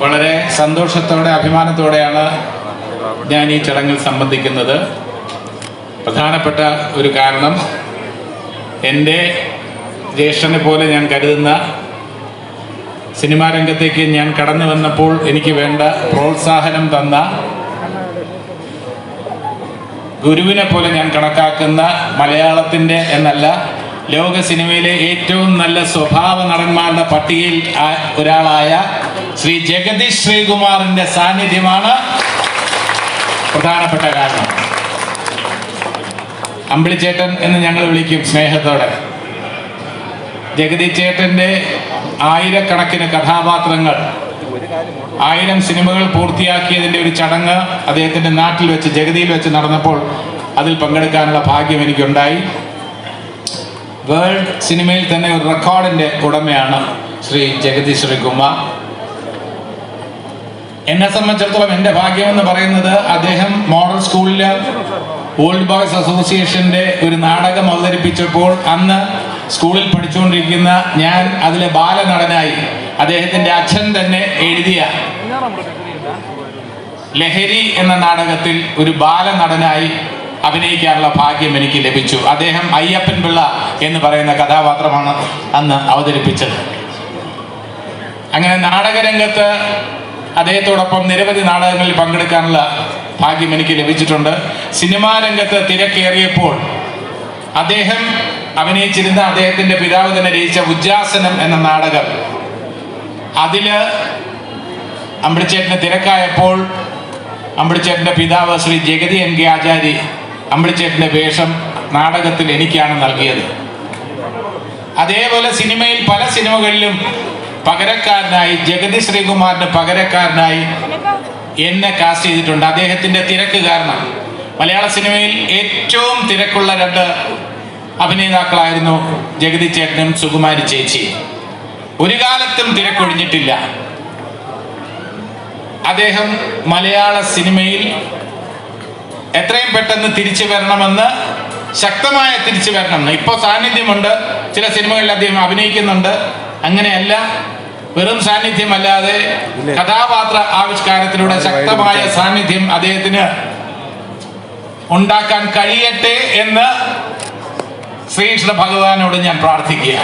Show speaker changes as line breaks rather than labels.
വളരെ സന്തോഷത്തോടെ അഭിമാനത്തോടെയാണ് ഞാൻ ഈ ചടങ്ങിൽ സംബന്ധിക്കുന്നത്. പ്രധാനപ്പെട്ട ഒരു കാരണം എന്റെ ജ്യേഷ്ഠനെ പോലെ ഞാൻ കരുതുന്ന സിനിമാ രംഗത്തേക്ക് ഞാൻ കടന്നു വന്നപ്പോൾ എനിക്ക് വേണ്ട പ്രോത്സാഹനം തന്ന ഗുരുവിനെ പോലെ ഞാൻ കണക്കാക്കുന്ന മലയാളത്തിന്റെ എന്നല്ല ലോക സിനിമയിലെ ഏറ്റവും നല്ല സ്വഭാവ നടന്മാരുടെ പട്ടികയിൽ ഒരാളായ ശ്രീ ജഗദീഷ് ശ്രീകുമാറിന്റെ സാന്നിധ്യമാണ് പ്രധാനപ്പെട്ട കാരണം. അമ്പിളിച്ചേട്ടൻ എന്ന് ഞങ്ങൾ വിളിക്കും സ്നേഹത്തോടെ. ജഗതി ചേട്ടന്റെ ആയിരക്കണക്കിന് കഥാപാത്രങ്ങൾ ആയിരം സിനിമകൾ പൂർത്തിയാക്കിയതിന്റെ ഒരു ചടങ്ങ് അദ്ദേഹത്തിന്റെ നാട്ടിൽ വെച്ച് ജഗതിയിൽ വെച്ച് നടന്നപ്പോൾ അതിൽ പങ്കെടുക്കാനുള്ള ഭാഗ്യം എനിക്കുണ്ടായി. വേൾഡ് സിനിമയിൽ തന്നെ ഒരു റെക്കോർഡിന്റെ ഉടമയാണ് ശ്രീ ജഗതി ശ്രീകുമാർ. എന്നെ സംബന്ധിച്ചിടത്തോളം എന്റെ ഭാഗ്യം എന്ന് പറയുന്നത് അദ്ദേഹം മോഡൽ സ്കൂളിൽ ഓൾഡ് ബോയ്സ് അസോസിയേഷന്റെ ഒരു നാടകം അവതരിപ്പിച്ചപ്പോൾ അന്ന് സ്കൂളിൽ പഠിച്ചുകൊണ്ടിരിക്കുന്ന ഞാൻ അതിലെ ബാലനടനായി അദ്ദേഹത്തിന്റെ അച്ഛൻ തന്നെ എഴുതിയ ലഹരി എന്ന നാടകത്തിൽ ഒരു ബാലനടനായി അഭിനയിക്കാനുള്ള ഭാഗ്യം എനിക്ക് ലഭിച്ചു. അദ്ദേഹം അയ്യപ്പൻ പിള്ള എന്ന് പറയുന്ന കഥാപാത്രമാണ് അന്ന് അവതരിപ്പിച്ചത്. അങ്ങനെ നാടകരംഗത്ത് അദ്ദേഹത്തോടൊപ്പം നിരവധി നാടകങ്ങളിൽ പങ്കെടുക്കാനുള്ള ഭാഗ്യം എനിക്ക് ലഭിച്ചിട്ടുണ്ട്. സിനിമാ രംഗത്ത് തിരക്കേറിയപ്പോൾ അദ്ദേഹം അഭിനയിച്ചിരുന്ന അദ്ദേഹത്തിന്റെ പിതാവ് തന്നെ രചിച്ച ഉജ്ജാസനം എന്ന നാടകം. അതിൽ അമ്പിളിച്ചേട്ടന് തിരക്കായപ്പോൾ അമ്പിളിച്ചേട്ടന്റെ പിതാവ് ശ്രീ ജഗതി എൻ കെ ആചാരി അമ്പിളിച്ചേട്ടന്റെ വേഷം നാടകത്തിൽ എനിക്കാണ് നൽകിയത്. അതേപോലെ സിനിമയിൽ പല സിനിമകളിലും പകരക്കാരനായി ജഗതി ശ്രീകുമാറിന്റെ പകരക്കാരനായി എന്നെ കാസ്റ്റ് ചെയ്തിട്ടുണ്ട്. അദ്ദേഹത്തിന്റെ തിരക്ക് കാരണം മലയാള സിനിമയിൽ ഏറ്റവും തിരക്കുള്ള രണ്ട് അഭിനേതാക്കളായിരുന്നു ജഗതി ചേട്ടനും സുകുമാരി ചേച്ചി. ഒരു കാലത്തും തിരക്കൊഴിഞ്ഞിട്ടില്ല. അദ്ദേഹം മലയാള സിനിമയിൽ എത്രയും പെട്ടെന്ന് തിരിച്ചു വരണമെന്ന് ശക്തമായ തിരിച്ചു വരണം. ഇപ്പോൾ സാന്നിധ്യമുണ്ട്. ചില സിനിമകളിൽ അദ്ദേഹം അഭിനയിക്കുന്നുണ്ട്. അങ്ങനെയല്ല. വെറും സാന്നിധ്യമല്ലാതെ കഥാപാത്ര ആവിഷ്കാരത്തിലൂടെ ശക്തമായ സാന്നിധ്യം അദ്ദേഹത്തിന് ഉണ്ടാക്കാൻ കഴിയട്ടെ എന്ന് ശ്രീകൃഷ്ണ ഭഗവാനോട് ഞാൻ പ്രാർത്ഥിക്കുക